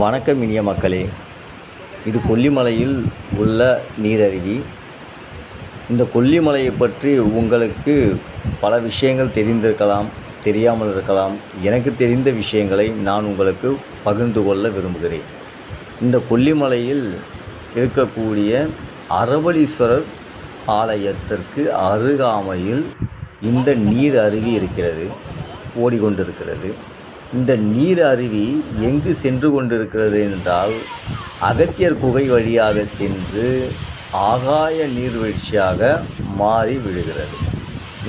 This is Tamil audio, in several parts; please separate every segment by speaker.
Speaker 1: வணக்கம் இனிய மக்களே. இது கொல்லிமலையில் உள்ள நீரருவி இந்த கொல்லிமலையை பற்றி உங்களுக்கு பல விஷயங்கள் தெரிந்திருக்கலாம் தெரியாமல் இருக்கலாம். எனக்கு தெரிந்த விஷயங்களை நான் உங்களுக்கு பகிர்ந்து கொள்ள விரும்புகிறேன். இந்த கொல்லிமலையில் இருக்கக்கூடிய அரவலீஸ்வரர் ஆலயத்திற்கு அருகாமையில் இந்த நீர் அருவி இருக்கிறது ஓடிக்கொண்டிருக்கிறது. இந்த நீர் அருவி எங்கு சென்று கொண்டிருக்கிறது என்றால் அகத்தியர் குகை வழியாக சென்று ஆகாய நீர்வீழ்ச்சியாக மாறி விடுகிறது.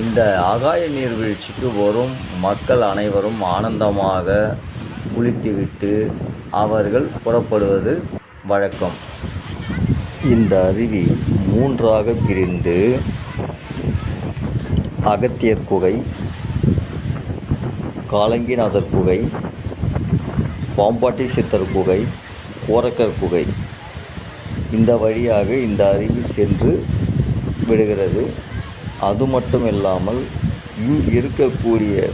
Speaker 1: இந்த ஆகாய நீர்வீழ்ச்சிக்கு வரும் மக்கள் அனைவரும் ஆனந்தமாக குளித்துவிட்டு அவர்கள் புறப்படுவது வழக்கம். இந்த அருவி மூன்றாக பிரிந்து அகத்தியர் குகை காலங்கிநாதர் குகை பாம்பாட்டி சித்தர் குகை கோரக்கர் குகை. இந்த வழியாக இந்த அருவி சென்று விடுகிறது. அது மட்டும் இல்லாமல் இங் இருக்கக்கூடிய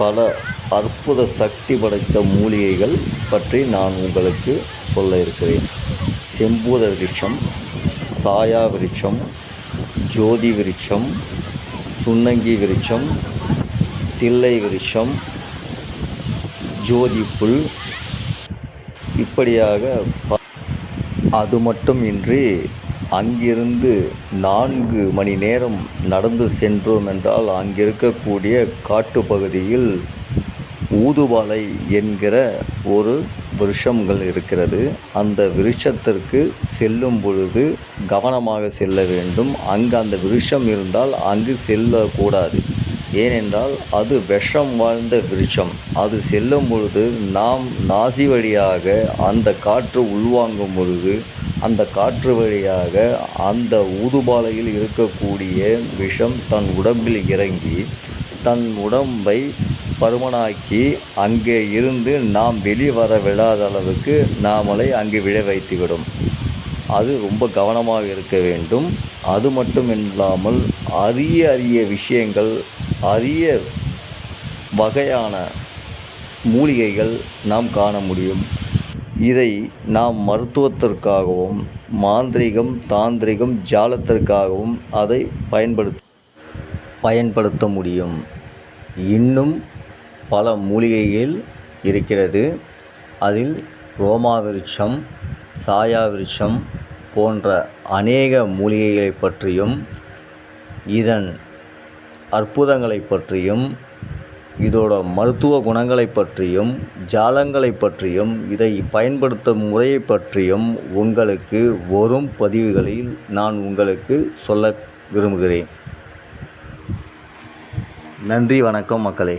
Speaker 1: பல அற்புத சக்தி படைத்த மூலிகைகள் பற்றி நான் உங்களுக்கு சொல்ல இருக்கிறேன். செம்பூத விருட்சம் சாயா விருட்சம் ஜோதி விருட்சம் சுன்னங்கி விருட்சம் தில்லை விருஷம் ஜோதி புல் இப்படியாக அது மட்டும் இன்றி அங்கிருந்து நான்கு மணி நேரம் நடந்து சென்றோம் என்றால் அங்கிருக்கக்கூடிய காட்டுப்பகுதியில் ஊதுபாலை என்கிற ஒரு விருஷங்கள் இருக்கிறது. அந்த விருஷத்திற்கு செல்லும் பொழுது கவனமாக செல்ல வேண்டும். அங்கு அந்த விருஷம் இருந்தால் அங்கு செல்லக்கூடாது. ஏனென்றால் அது விஷம் வாழ்ந்த விருட்சம். அது செல்லும் பொழுது நாம் நாசி வழியாக அந்த காற்று உள்வாங்கும் பொழுது அந்த காற்று வழியாக அந்த ஊதுபாலையில் இருக்கக்கூடிய விஷம் தன் உடம்பில் இறங்கி தன் உடம்பை பருமனாக்கி அங்கே இருந்து நாம் வெளிவர விடாத அளவுக்கு நாமளை அங்கு விழ வைத்துவிடும். அது ரொம்ப கவனமாக இருக்க வேண்டும். அது மட்டும் இல்லாமல் அரிய அரிய விஷயங்கள் அரிய வகையான மூலிகைகள் நாம் காண முடியும். இதை நாம் மருத்துவத்திற்காகவும் மாந்திரீகம் தாந்திரிகம் ஜாலத்திற்காகவும் அதை பயன்படுத்த பயன்படுத்த முடியும். இன்னும் பல மூலிகைகள் இருக்கிறது. அதில் ரோமா விருட்சம் சாயா விருட்சம் போன்ற அநேக மூலிகைகளை பற்றியும் இதன் அற்புதங்களை பற்றியும் இதோட மருத்துவ குணங்களை பற்றியும் ஜாலங்களை பற்றியும் இதை பயன்படுத்தும் முறையை பற்றியும் உங்களுக்கு வரும் பதிவுகளில் நான் உங்களுக்கு சொல்ல விரும்புகிறேன். நன்றி வணக்கம் மக்களே.